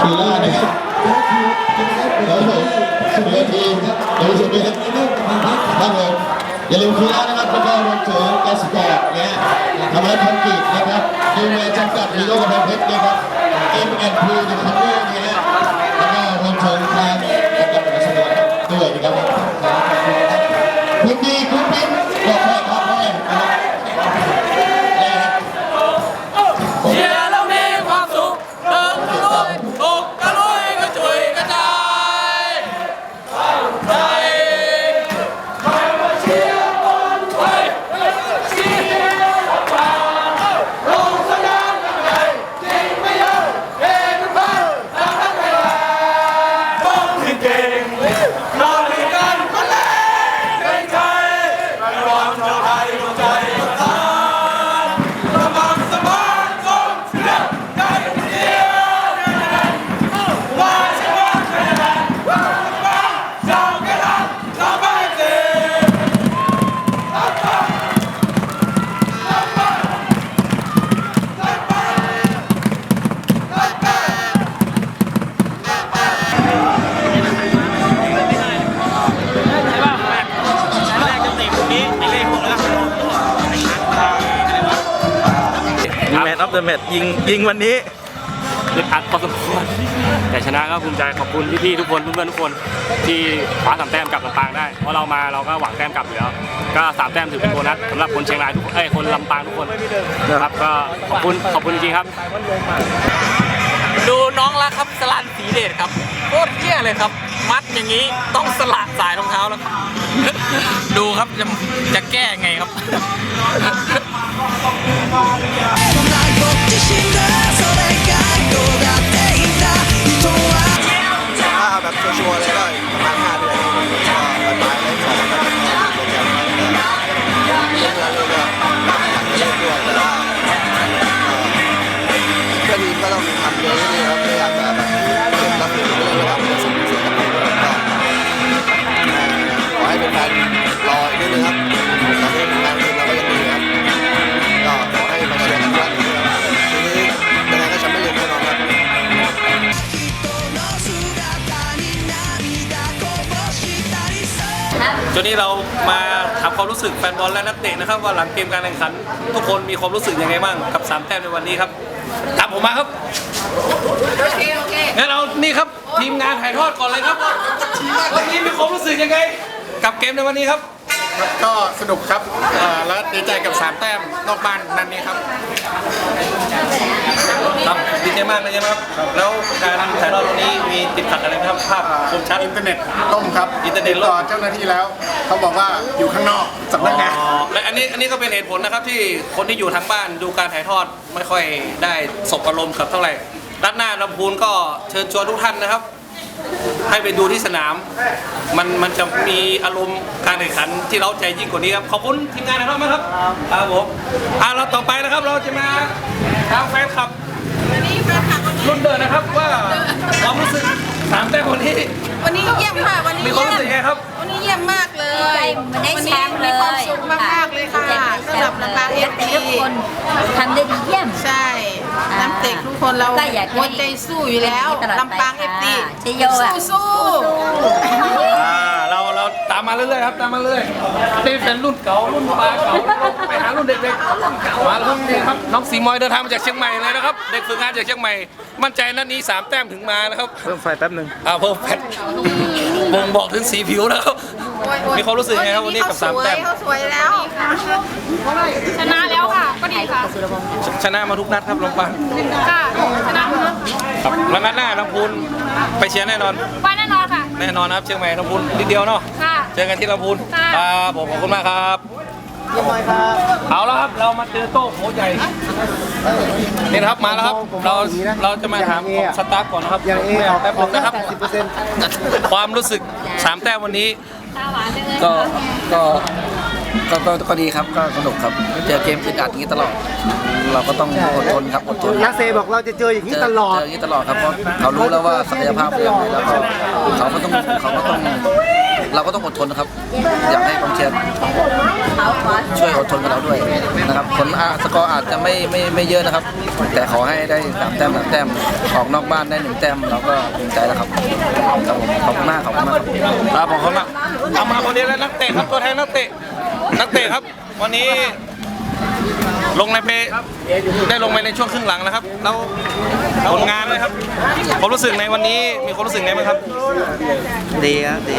คีล่านะครับแล้วคือทีมได้เป็นครับผมที่สุดยอดทีมครับเดี๋ยวสุดยอดในเรื่องของทางเพชรครับผมอย่าลืมคีล่านะครับแล้วก็รวมถึงแกสปอร์ตนะฮะทำให้ทันกิจนะครับดูแลจำกัดฮีโร่กำแพงเพชรนะครับเอ็มแอนด์พีในคันเดอร์น แมนออฟเดอะแมตยิงยิงวันนี้อึดอัดพอสมควรแต่ชนะก็ภูมิใจขอบคุณพี่ๆทุกคนเพื่อนๆทุกคนที่คว้าสามแต้มกลับลำปางได้เพราะเรามาเราก็หวังแต้มกลับอยู่แล้วก็สามแต้มถือเป็นโบนัสสำหรับคนเชียงรายทุกคนเอ้ยคนลำปางทุกคนนะครับก็ขอบคุณขอบคุณจริงๆครับ ดูน้องรักครับสลันสีเดชครับโคตรเที่ยเลยครับ มัดอย่างนี้ต้องสลัดสายรองเท้าแล้วครับดูครับจะจะแก้ไงครับ จนนี้เรามาถามความรู้สึกแฟนบอลและนักเตะนะครับ ว่าหลังเกมการแข่งขัน ทุกคนมีความรู้สึกยังไงบ้างกับสามแต้มในวันนี้ครับตามผมมาครับงั้นเอานี่ครับทีมงานถ่ายทอดก่อนเลยครับวันนี้มีความรู้สึกยังไง กับเกมในวันนี้ครับก็สนุกครับเอ่อแล้วดีใจกับ 3 แต้มนอกบ้านนันนี้ครับค รับดีใจมากเลยใช่ไหมครับ แล้วการถ่ายทอดวันนี้มีติดขัดอะไรไหมครับ ภาพคมชัด อินเทอร์เน็ตล่มครับอินเทอร์เน็ตล่มต่อเจ้าหน้าที่แล้ว เขาบอกว่าอยู่ข้างนอกสำนักงาน อ๋อและอันนี้อันนี้ก็เป็นเหตุผลนะครับที่คนที่อยู่ทางบ้านดูการถ่ายทอดไม่ค่อยได้สบอารมณ์กับเท่าไหร่ด้านหน้าลำพูนก็เชิญชวนทุกท่านนะครับ ให้ไปดูที่สนาม มันมันจะมีอารมณ์การแข่งขันที่เราใจยิ่งกว่านี้ครับ ขอบคุณทีมงานนะครับมากครับครับผมอ่าเราต่อไปนะครับเราจะมาทางแฟนคลับ รุ่นเดินนะครับว่าความรู้สึกสามแต้มวันนี้ วันนี้เยี่ยมค่ะวันนี้มีความรู้สึกยังไงครับ วันนี้เยี่ยมมากเลยมันได้แชมป์เลยมีความสุขมากๆเลยค่ะสำหรับลำปางเอฟแต่ซีทุกคนทำได้ดีเยี่ยมใช่น้ำเตะทุกคนเราก็อยากให้หัวใจสู้อยู่แล้วเป็นอย่างนี้ตลอดไปลำปางเอฟซีค่ะชัยโยอะสู้สู้อ่าเราเราตามมาเรื่อยๆครับตามมาเรื่อยนี่เป็นรุ่นเก่ารุ่นปลาเก่าไปหารุ่นเด็กๆมาแล้วครับนี่ครับน้องสีมอยเดินทางมาจากเชียงใหม่เลยนะครับเด็กฝึกงานจากเชียงใหม่ มั่นใจนัดนี้สามแต้มถึงมานะครับเพิ่มไฟแป๊บหนึ่งอ่าเพิ่มแพทบ่งบอกถึงสีผิวนะครับมีความรู้สึกยังไงครับวันนี้กับสามแต้มเขาสวยแล้วชนะแล้วค่ะก็ดีค่ะชนะมาทุกนัดครับลงปางค่ะชนะทุกนัดครับแล้วนัดหน้าลำพูนไปเชียร์แน่นอนไปแน่นอนค่ะแน่นอนนะครับเชียงใหม่ลำพูนนิดเดียวเนาะค่ะ เจอกันที่ลำพูนค่ะครับผมขอบคุณมากครับเอาแล้วครับเรามาเจอโต้โหใหญ่นี่นะครับมาแล้วครับเราเราจะมาถามของสตาฟก่อนนะครับอย่างเอออกแป๊บนึงนะครับแปดสิบเปอร์เซ็นต์ความรู้สึกสามแต้มวันนี้ก็ก็ก็ก็ก็ดีครับก็สนุกครับเจอเกมอึดอัดอย่างนี้ตลอด เราก็ต้องอดทนครับอดทนนักเซบอกเราจะเจออย่างนี้ตลอดเจออย่างนี้ตลอดครับเพราะเขารู้แล้วว่าศักยภาพเป็นยังไงแล้วก็เขาก็ต้องเขาก็ต้อง เราก็ต้องอดทนนะครับ อยากให้กองเชียร์ช่วยอดทนกับเราด้วยนะครับผลอสกอร์อาจจะไม่ไม่ไม่เยอะนะครับ แต่ขอให้ได้สามแต้มสามแต้มออกนอกบ้านได้หนึ่งแต้มเราก็ภูมิใจแล้วครับครับผมขอบคุณมากขอบคุณมากครับครับผมเขามาเอามาคนนี้แล้วนักเตะครับตัวแทนนักเตะนักเตะครับ วันนี้ ลงในเพได้ลงไปในช่วงครึ่งหลังนะครับ แล้วผลงานนะครับความรู้สึกในวันนี้มีความรู้สึกไงบ้างครับ ดีครับดี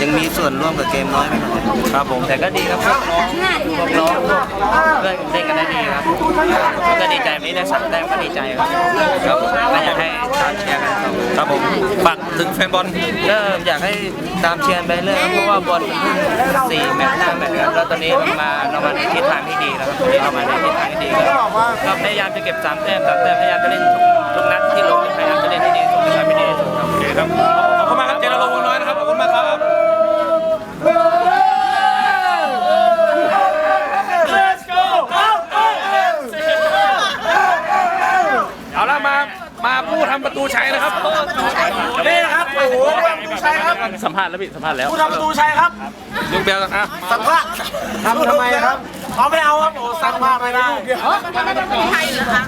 ยังมีส่วนร่วมกับเกมน้อยไหมครับครับผมแต่ก็ดีครับพวกน้องพวกน้องเพื่อนเล่นกันได้ดีครับก็ดีใจวันนี้ได้สามแต้มก็ดีใจครับครับก็อยากให้ตามเชียร์กันต่อครับผมฝากถึงแฟนบอลก็อยากให้ตามเชียร์ไปเรื่อยเพราะว่าบอลมันสี่แมตช์ห้าแมตช์แล้วตอนนี้มันมาเรามาในทิศทางที่ดีแล้วครับตอนนี้เรามาในทิศทางที่ดีก็ก็พยายามจะเก็บสามแต้มสามแต้มพยายามจะเล่นทุกนัดที่ลงพยายามจะเล่นให้ดีที่สุดทำให้ดีที่สุดครับโอเคครับขอบคุณมากครับเจนรงค์วงน้อยนะครับ มากครับเอาละมา มาผู้ทำประตูชัยนะครับนี่นะครับโอ้โหชัยครับสัมภาษณ์แล้วพี่สัมภาษณ์แล้ว ผู้ทำประตูชัยครับยกเบลอะสัมภาษณ์ทำทำไมครับเขาไม่เอาครับโอ้สัมภาษณ์ไม่ได้ ไทยเหรอคะ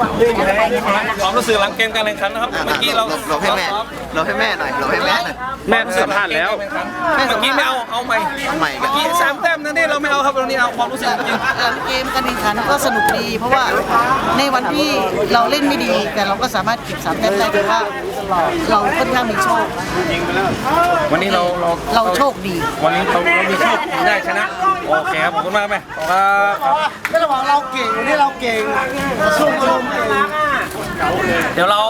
ความรู้สึกหลังเกมการแข่งขันนะครับ เมื่อกี้เราหลบให้แม่หลบให้แม่หน่อยหลบให้แม่หน่อยแม่สัมภาษณ์แล้วเมื่อกี้ไม่เอาเอาใหม่เอาใหม่กันเมื่อกี้สามแต้มนั่นนี่เราไม่เอาครับเรานี่เอาความรู้สึกจริงเกมการแข่งขันก็สนุกดี เพราะว่าในวันที่เราเล่นไม่ดี แต่เราก็สามารถเก็บสามแต้มได้ถือว่า เราค่อนข้างมีโชค วันนี้เราเราเราโชคดี วันนี้เราเรามีโชคได้ชนะโอเคครับขอบคุณมากแม่ครับไม่ระหว่างเราเก่งวันนี้เราเก่งสู้อารมณ์เองเดี๋ยวเรา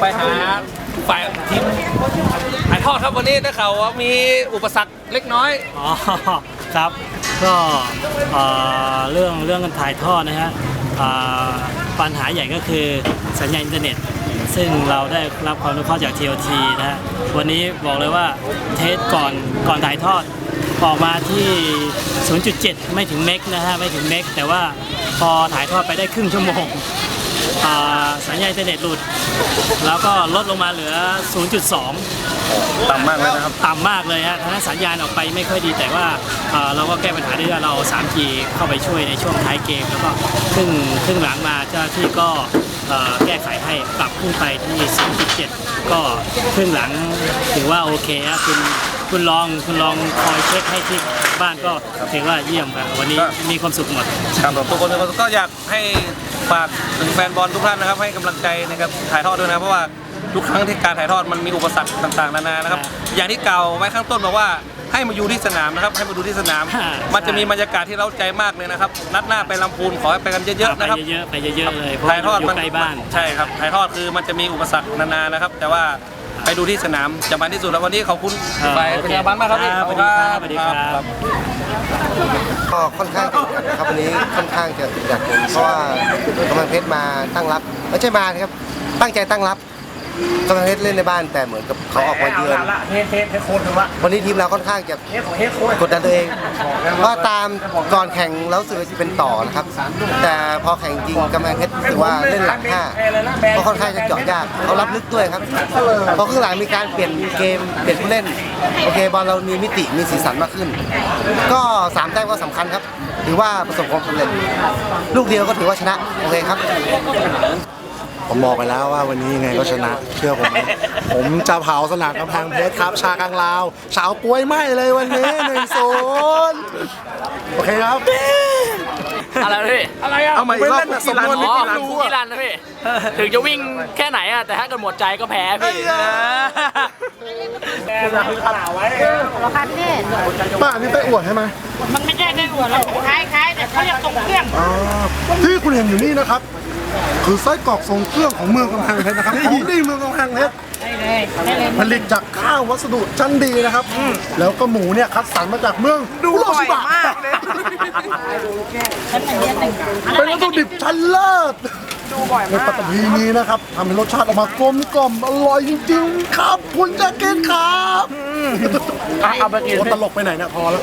ไปหาฝ่ายทีมถ่ายทอดครับวันนี้ได้ข่าวว่ามีอุปสรรคเล็กน้อยอ๋อครับ ก็เอ่อเรื่องเรื่องการถ่ายทอดนะฮะอ่าปัญหาใหญ่ก็คือสัญญาณอินเทอร์เน็ต ซึ่งเราได้รับความอนุเคราะห์จาก TOT นะฮะวันนี้บอกเลยว่าเทสก่อนก่อนถ่ายทอดออกมาที่ 0.7 ไม่ถึงเมกนะฮะไม่ถึงเมกแต่ว่าพอถ่ายทอดไปได้ครึ่งชั่วโมง สัญญาณอินเทอร์เน็ตหลุด แล้วก็ลดลงมาเหลือ 0.2 ต่ำมากเลยนะครับ ต่ำมากเลยฮะทางนั้นสัญญาณออกไปไม่ค่อยดีแต่ว่าเอ่อเราก็แก้ปัญหาด้วยเรา 3G เข้าไปช่วยในช่วงท้ายเกม แล้วก็ครึ่งครึ่งหลังมาเจ้าหน้าที่ก็เอ่อแก้ไขให้ปรับขึ้นไปที่ 3.7 ก็ครึ่งหลังถือว่าโอเคฮะคุณคุณลองคุณลองคอยเช็คให้ที่บ้านก็ถือว่าเยี่ยมครับวันนี้มีความสุขหมด ครับผมทุกคนทุกคนก็อยากให้ ฝากถึงแฟนบอลทุกท่านนะครับ ให้กำลังใจในการถ่ายทอดด้วยนะเพราะว่าทุกครั้งที่การถ่ายทอดมันมีอุปสรรคต่างๆนานานะครับ อย่างที่กล่าวไว้ข้างต้นบอกว่าให้มาอยู่ที่สนามนะครับ ให้มาดูที่สนามมันจะมีบรรยากาศที่เร้าใจมากเลยนะครับ นัดหน้าไปลำพูนขอให้ไปกันเยอะๆนะครับ ไปเยอะๆไปเยอะๆเลยเพราะถ่ายทอดอยู่มันใกล้บ้าน ใช่ครับถ่ายทอดคือมันจะมีอุปสรรคนานานะครับ แต่ว่า ไปดูที่สนามจะมันที่สุดแล้ววันนี้ขอบคุณครับฝ่ายประชาบันมากครับพี่ครับขอบคุณสวัสดีครับสวัสดีครับก็ค่อนข้างติดขัดนะครับวันนี้ค่อนข้างจะติดขัดเพราะว่ากำลังเพชรมาตั้งรับไม่ใช่มานะครับตั้งใจตั้งรับ กำลังเพชรเล่นในบ้านแต่เหมือนกับเขาออกมาเยือนเฮ็ดเฮ็ดเฮ็ดโค้ดคือว่าวันนี้ทีมเราค่อนข้างจะเฮ็ดของเฮ็ดโค้ดกดดันตัวเองเพราะตามก่อนแข่งแล้วรู้สึกว่าจะเป็นต่อนะครับ แต่พอแข่งจริงกำแพงเพชรรู้สึกว่าเล่นหลังห้าก็ค่อนข้างจะเจาะยากเขารับลึกด้วยครับพอครึ่งหลังมีการเปลี่ยนเกมเปลี่ยนผู้เล่นโอเคบอลเรามีมิติมีสีสันมากขึ้น ก็สามแต้มก็สำคัญครับถือว่าประสบความสำเร็จลูกเดียวก็ถือว่าชนะโอเคครับ ผมบอกไปแล้วว่าวันนี้ยังไงก็ชนะ เชื่อผมผมจะเผาสนามกำแพงเพชรครับ ชากลางลาวชาวกล้วยไหมเลยวันนี้หนึ่งศูนย์โอเคครับ อะไรนะพี่ อะไรอะเอาใหม่อีกรอบสำนวนอ๋ไม่อกี่รันคุกกี้รันนะพี่ ถึงจะวิ่งแค่ไหนอะแต่ถ้าเกิดหมดใจก็แพ้พี่ ป้าอันนี้ไต้อวดใช่ไหมมันไม่ใช่ได้หัวเราคล้ายๆแต่เขาเรียกตรงเครื่องอ่าที่คุณเห็นอยู่นี่นะครับ คือไส้กรอกทรงเครื่องของเมืองกำแพงเพชรนะครับของดีเมืองกำแพงเพชร ผลิตจากข้าววัสดุชั้นดีนะครับ แล้วก็หมูเนี่ยคัดสรรมาจากเมืองดูโรชิบะเป็นวัตถุดิบชั้นเลิศในปัตตภีนี้นะครับทำให้รสชาติออกมากลมกล่อมอร่อยจริงๆครับ คุณจะกินครับเอาไปกินตลกไปไหนเนี่ยพอแล้ว